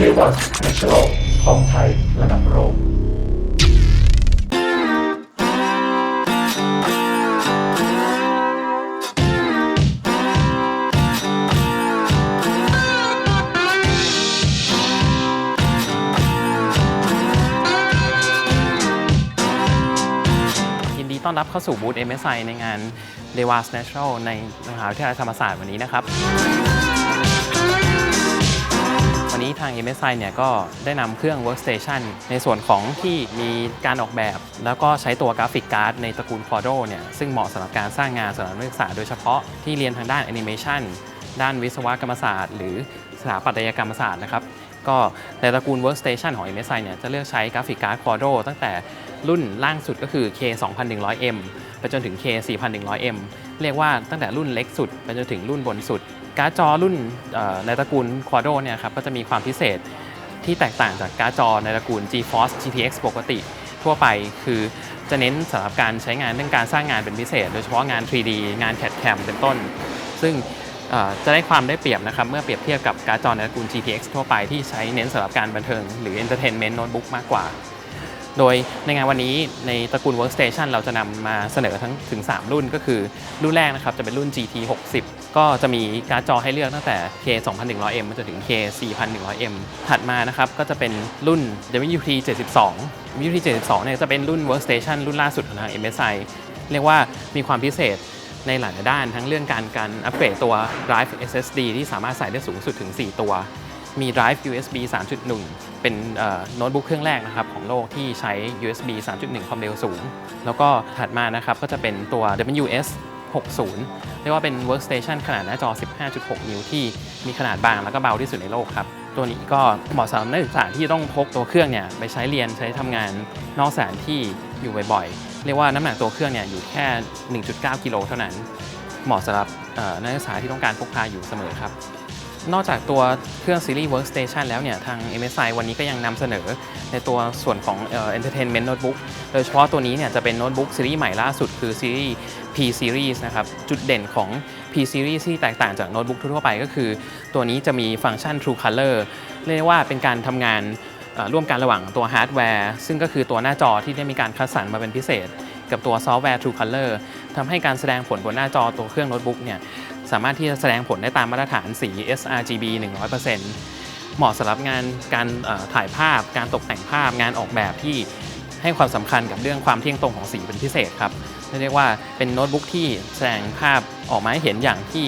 K1 National ของไทยระดับโลกยินดีต้อนรับเข้าสู่บูธ MSI ในงาน d e v a s Natural ในมหาวิทยาลัยธรรมศาสตร์วันนี้นะครับ วันนี้ทาง MSI เนี่ยก็ได้นำเครื่อง Workstation ในส่วนของที่มีการออกแบบ แล้วก็ใช้ตัวกราฟิกการ์ดในตระกูล Quadro เนี่ยซึ่งเหมาะสำหรับการสร้างงานสำหรับนักศึกษาโดยเฉพาะที่เรียนทางด้านแอนิเมชันด้านวิศวกรรมศาสตร์ หรือสถาปัตยกรรมศาสตร์นะครับก็ในตระกูล Workstation ของ MSI เนี่ยจะเลือกใช้กราฟิกการ์ด Quadro ตั้งแต่รุ่นล่างสุดก็คือ K 2100M ไปจนถึง K 4100M เรียกว่าตั้งแต่รุ่นเล็กสุด ไปจนถึงรุ่นบนสุด การ์ดจอรุ่นในตระกูล Quadro เนี่ยครับก็จะมีความพิเศษที่แตกต่างจากการ์ดจอในตระกูล GeForce GTX ปกติ ทั่วไปคือจะเน้นสำหรับการใช้งานเรื่องการสร้างงานเป็นพิเศษ โดยเฉพาะงาน 3D งาน CAD CAM เป็นต้น ซึ่งจะได้ความได้เปรียบนะครับ เมื่อเปรียบเทียบกับการ์ดจอในตระกูล GTX ทั่วไปที่ใช้เน้นสำหรับการบันเทิงหรือ Entertainment Notebook มากกว่า โดยในงานวันนี้ในตระกูล Workstation เราจะนำมาเสนอทั้งถึง 3 รุ่นก็คือรุ่นแรกนะครับจะเป็นรุ่น GT 60ก็จะมีการ์ดจอให้เลือกตั้งแต่ K 2100M มาจนถึง K 4100M ถัดมานะครับก็จะเป็นรุ่น WT 72 WT 72เนี่ยจะเป็นรุ่น Workstation รุ่นล่าสุดของทาง MSI เรียกว่ามีความพิเศษในหลายด้านทั้งเรื่องการการอัปเกรดตัว drive SSD ที่สามารถใส่ได้สูงสุดถึง 4 ตัว มี drive USB 3.1 เป็นโน้ตบุ๊กเครื่องแรกนะครับของโลกที่ใช้ USB 3.1 ความเร็วสูง แล้วก็ถัดมานะครับก็จะเป็นตัว WS 60 เรียกว่าเป็น workstation ขนาดหน้าจอ 15.6 นิ้วที่มีขนาดบางแล้วก็เบาที่สุดในโลกครับ ตัวนี้ก็เหมาะสำหรับนักศึกษาที่ต้องพกตัวเครื่องเนี่ยไปใช้เรียนใช้ทำงานนอกสถานที่อยู่บ่อยๆ เรียกว่าน้ำหนักตัวเครื่องเนี่ยอยู่แค่ 1.9 กิโลเท่านั้น เหมาะสำหรับนักศึกษาที่ต้องการพกพาอยู่เสมอครับ นอกจากตัวเครื่องซีรีส์ Workstation แล้วเนี่ย ทาง MSI วันนี้ก็ยังนำเสนอในตัวส่วนของเอ่อ Entertainment Notebook โดยเฉพาะตัวนี้เนี่ยจะเป็นโน้ตบุ๊กซีรีส์ใหม่ล่าสุดคือซีรีส์ P Series นะครับ จุดเด่นของ P Series ที่แตกต่างจากโน้ตบุ๊กทั่วไปก็คือ ตัวนี้จะมีฟังก์ชัน True Color เรียกได้ว่าเป็นการทำงานร่วมกันระหว่างตัวฮาร์ดแวร์ซึ่งก็คือตัวหน้าจอที่ได้มีการคัดสรรมาเป็นพิเศษ กับตัวซอฟต์แวร์ True Color ทำให้การแสดงผลบนหน้าจอตัวเครื่องโน้ตบุ๊กเนี่ย สามารถที่จะแสดงผลได้ตามมาตรฐานสี sRGB 100%เหมาะสำหรับงานการถ่ายภาพ การตกแต่งภาพ งานออกแบบที่ให้ความสำคัญกับเรื่องความเที่ยงตรงของสีเป็นพิเศษครับเรียกว่าเป็นโน้ตบุ๊กที่แสดงภาพออกมาให้เห็นอย่างที่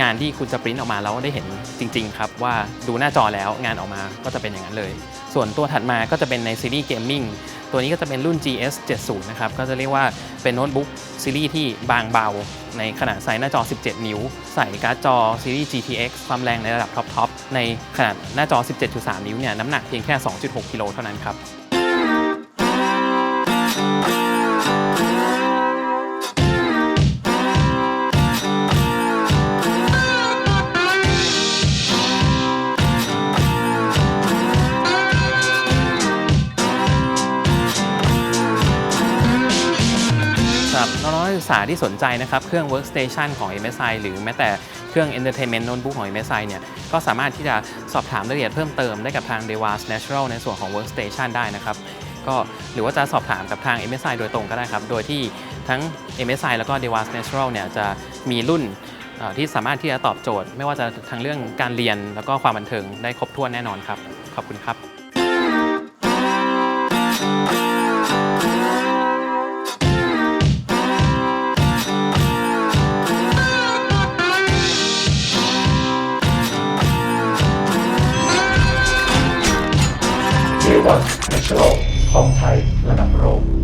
งานที่คุณจะปริ้นออกมาแล้วได้เห็นจริง ๆ ครับว่าดูหน้าจอแล้วงานออกมาก็จะเป็นอย่างนั้นเลย ส่วนตัวถัดมาก็จะเป็นในซีรีส์เกมมิ่งตัวนี้ก็จะเป็นรุ่น GS 70นะครับก็จะเรียกว่าเป็นโน้ตบุ๊กซีรีส์ที่บางเบา ในขนาดไซส์หน้าจอ 17 นิ้ว ใส่การ์ดจอซีรีส์ GTX ความแรงในระดับท็อปๆในขนาดหน้าจอ 17.3 นิ้วเนี่ยน้ำหนักเพียงแค่ 2.6 กิโลเท่านั้นครับ หรับน้องๆนักศึกษาที่สนใจนะครับ เครื่อง Workstation ของ MSI หรือแม้แต่เครื่อง Entertainment Notebook ของ MSI เนี่ย ก็สามารถที่จะสอบถามรายละเอียดเพิ่มเติมได้กับทาง Devas Natural ในส่วนของ Workstation ได้นะครับ ก็หรือว่าจะสอบถามกับทาง MSI โดยตรงก็ได้ครับ โดยที่ทั้ง MSI แล้วก็ Devas Natural เนี่ยจะมีรุ่นที่สามารถที่จะตอบโจทย์ ไม่ว่าจะทางเรื่องการเรียนแล้วก็ความบันเทิงได้ครบถ้วนแน่นอนครับ ขอบคุณครับ K1 National ของไทยระดับโลก